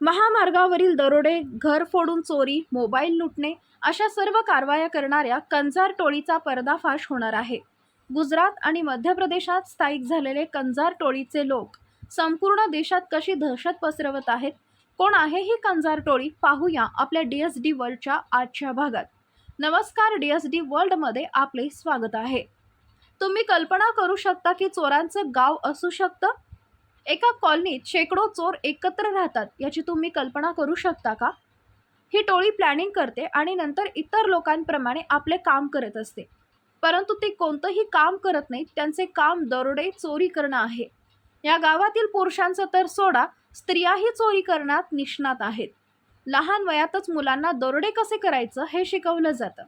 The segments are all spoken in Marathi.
महामार्गावरील दरोडे घर फोडून चोरी मोबाईल लुटणे अशा सर्व कारवाया करणाऱ्या कंजार टोळीचा पर्दाफाश होणार आहे. गुजरात आणि मध्य प्रदेशात स्थायिक झालेले कंजार टोळीचे लोक संपूर्ण देशात कशी दहशत पसरवत आहेत? कोण आहे ही कंजार टोळी? पाहूया आपल्या डी एस डी वर्ल्डच्या आजच्या भागात. नमस्कार डी एस डी वर्ल्डमध्ये आपले स्वागत आहे. तुम्ही कल्पना करू शकता की चोरांचं गाव असू शकतं? एका कॉलनीत शेकडो चोर एकत्र राहतात याची तुम्ही कल्पना करू शकता का? ही टोळी प्लॅनिंग करते आणि नंतर इतर लोकांप्रमाणे आपले काम करत असते. परंतु ते कोणतंही काम करत नाहीत त्यांचे काम दरोडे चोरी करणं आहे. या गावातील पुरुषांचं तर सोडा स्त्रियाही चोरी करण्यात निष्णात आहेत. लहान वयातच मुलांना दरोडे कसे करायचं हे शिकवलं जातं.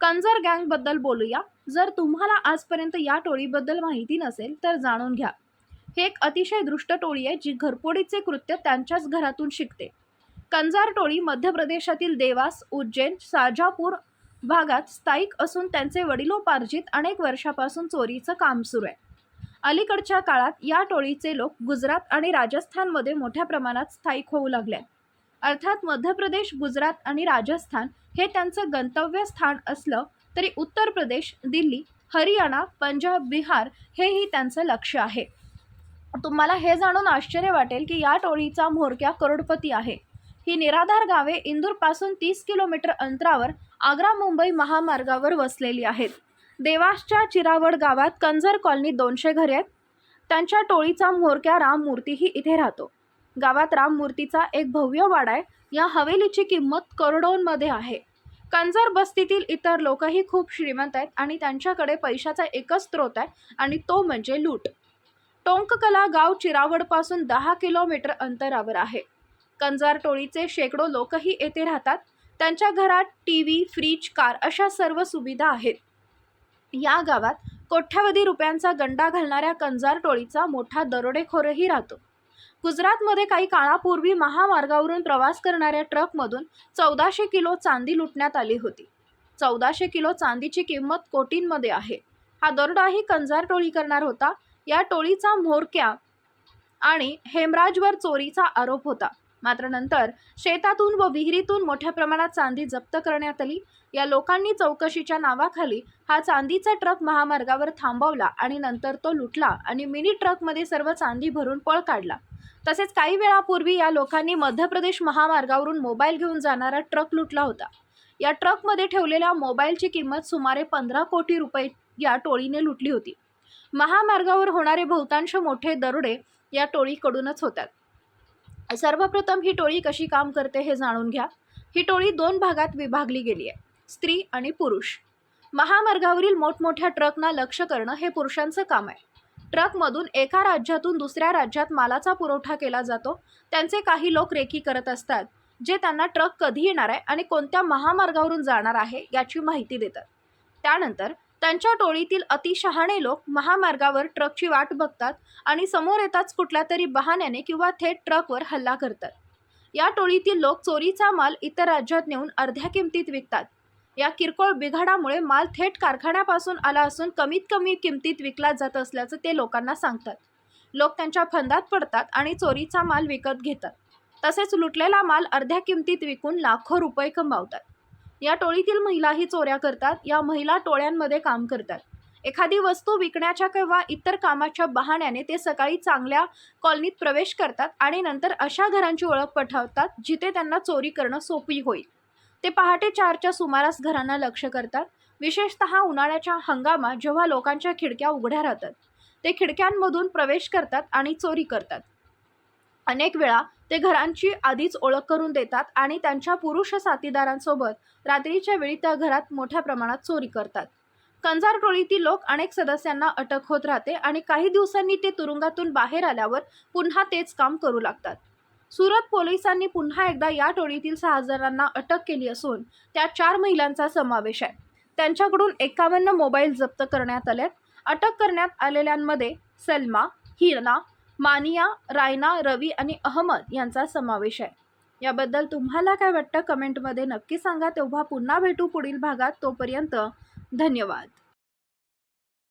कंजर गँगबद्दल बोलूया. जर तुम्हाला आजपर्यंत या टोळीबद्दल माहिती नसेल तर जाणून घ्या. हे एक अतिशय दृष्ट टोळी आहे जी घरपोडीचे कृत्य त्यांच्याच घरातून शिकते. कंजार टोळी मध्य प्रदेशातील देवास उज्जैन साजापूर भागात स्थायिक असून त्यांचे वडिलोपार्जित अनेक वर्षापासून चोरीचं काम सुरू आहे. अलीकडच्या काळात या टोळीचे लोक गुजरात आणि राजस्थानमध्ये मोठ्या प्रमाणात स्थायिक होऊ लागले आहेत. अर्थात मध्य प्रदेश गुजरात आणि राजस्थान हे त्यांचं गंतव्यस्थान असलं तरी उत्तर प्रदेश दिल्ली हरियाणा पंजाब बिहार हेही त्यांचं लक्ष आहे. तुम्हाला हे जाणून आश्चर्य वाटेल की या टोळीचा म्होरक्या करोडपती आहे. ही निराधार गावे इंदूरपासून तीस किलोमीटर अंतरावर आग्रा मुंबई महामार्गावर वसलेली आहेत. देवासच्या चिरावड गावात कंजर कॉलनी दोनशे घरे आहेत. त्यांच्या टोळीचा म्होरक्या राममूर्तीही इथे राहतो. गावात राममूर्तीचा एक भव्य वाडा आहे. या हवेलीची किंमत करोडोंमध्ये आहे. कंजर बस्तीतील इतर लोकही खूप श्रीमंत आहेत आणि त्यांच्याकडे पैशाचा एकच स्रोत आहे आणि तो म्हणजे लूट. टोंककला गाव चिरावडपासून दहा किलोमीटर अंतरावर आहे. कंजार टोळीचे शेकडो लोकही येथे राहतात. त्यांच्या घरात टी व्ही फ्रीज कार अशा सर्व सुविधा आहेत. या गावात कोट्यावधी रुपयांचा गंडा घालणाऱ्या कंजार टोळीचा मोठा दरोडेखोरही राहतो. गुजरातमध्ये काही काळापूर्वी महामार्गावरून प्रवास करणाऱ्या ट्रकमधून चौदाशे किलो चांदी लुटण्यात आली होती. चौदाशे किलो चांदीची किंमत कोटींमध्ये आहे. हा दरोडाही कंजार टोळी करणार होता या टोळीचा म्होरक्या आणि हेमराजवर चोरीचा आरोप होता. मात्र नंतर शेतातून व विहिरीतून मोठ्या प्रमाणात चांदी जप्त करण्यात आली. या लोकांनी चौकशीच्या नावाखाली हा चांदीचा ट्रक महामार्गावर थांबवला आणि नंतर तो लुटला आणि मिनी ट्रकमध्ये सर्व चांदी भरून पळ काढला. तसेच काही वेळापूर्वी या लोकांनी मध्य प्रदेश महामार्गावरून मोबाईल घेऊन जाणारा ट्रक लुटला होता. या ट्रकमध्ये ठेवलेल्या मोबाईलची किंमत सुमारे पंधरा कोटी रुपये या टोळीने लुटली होती. महामार्गावर होणारे बहुतांश मोठे दरोडे या टोळीकडूनच होतात. सर्वप्रथम ही टोळी कशी काम करते हे जाणून घ्या. ही टोळी दोन भागात विभागली गेली आहे स्त्री आणि पुरुष. महामार्गावरील मोठमोठ्या ट्रकना लक्ष करणं हे पुरुषांचं काम आहे. ट्रकमधून एका राज्यातून दुसऱ्या राज्यात मालाचा पुरवठा केला जातो. त्यांचे काही लोक रेकी करत असतात जे त्यांना ट्रक कधी येणार आहे आणि कोणत्या महामार्गावरून जाणार आहे याची माहिती देतात. त्यानंतर त्यांच्या टोळीतील अतिशहाणे लोक महामार्गावर ट्रकची वाट बघतात आणि समोर येताच कुठल्या तरी बहाण्याने किंवा थेट ट्रकवर हल्ला करतात. या टोळीतील लोक चोरीचा माल इतर राज्यात नेऊन अर्ध्या किमतीत विकतात. या किरकोळ बिघाडामुळे माल थेट कारखान्यापासून आला असून कमीत कमी किमतीत विकला जात असल्याचं ते लोकांना सांगतात. लोक त्यांच्या फंदात पडतात आणि चोरीचा माल विकत घेतात. तसेच लुटलेला माल अर्ध्या किमतीत विकून लाखो रुपये कमावतात. या टोळीतील महिलाही चोऱ्या करतात. या महिला टोळ्यांमध्ये काम करतात. एखादी वस्तू विकण्याच्या किंवा इतर कामाच्या बहाण्याने ते सकाळी चांगल्या कॉलनीत प्रवेश करतात आणि नंतर अशा घरांची ओळख पठवतात जिथे त्यांना चोरी करणं सोपी होईल. ते पहाटे चारच्या सुमारास घरांना लक्ष करतात. विशेषतः उन्हाळ्याच्या हंगामात जेव्हा लोकांच्या खिडक्या उघड्या राहतात. ते खिडक्यांमधून प्रवेश करतात आणि चोरी करतात. अनेक वेळा ते घरांची आधीच ओळख करून देतात आणि त्यांच्या पुरुष साथीदारांसोबत रात्रीच्या वेळी त्या घरात मोठ्या प्रमाणात चोरी करतात. कंजार टोळीतील लोक अनेक सदस्यांना अटक होत राहते आणि काही दिवसांनी ते तुरुंगातून बाहेर आल्यावर पुन्हा तेच काम करू लागतात. सुरत पोलिसांनी पुन्हा एकदा या टोळीतील सहा जणांना अटक केली असून त्या चार महिलांचा समावेश आहे. त्यांच्याकडून एकावन्न मोबाईल जप्त करण्यात आले अटक करण्यात आलेल्यांमध्ये सलमा हिरना मानिया रायना रवी आणि अहमद यांचा समावेश आहे. याबद्दल तुम्हाला काय वाटतं? कमेंटमध्ये नक्की सांगा. तेव्हा पुन्हा भेटू पुढील भागात. तोपर्यंत धन्यवाद.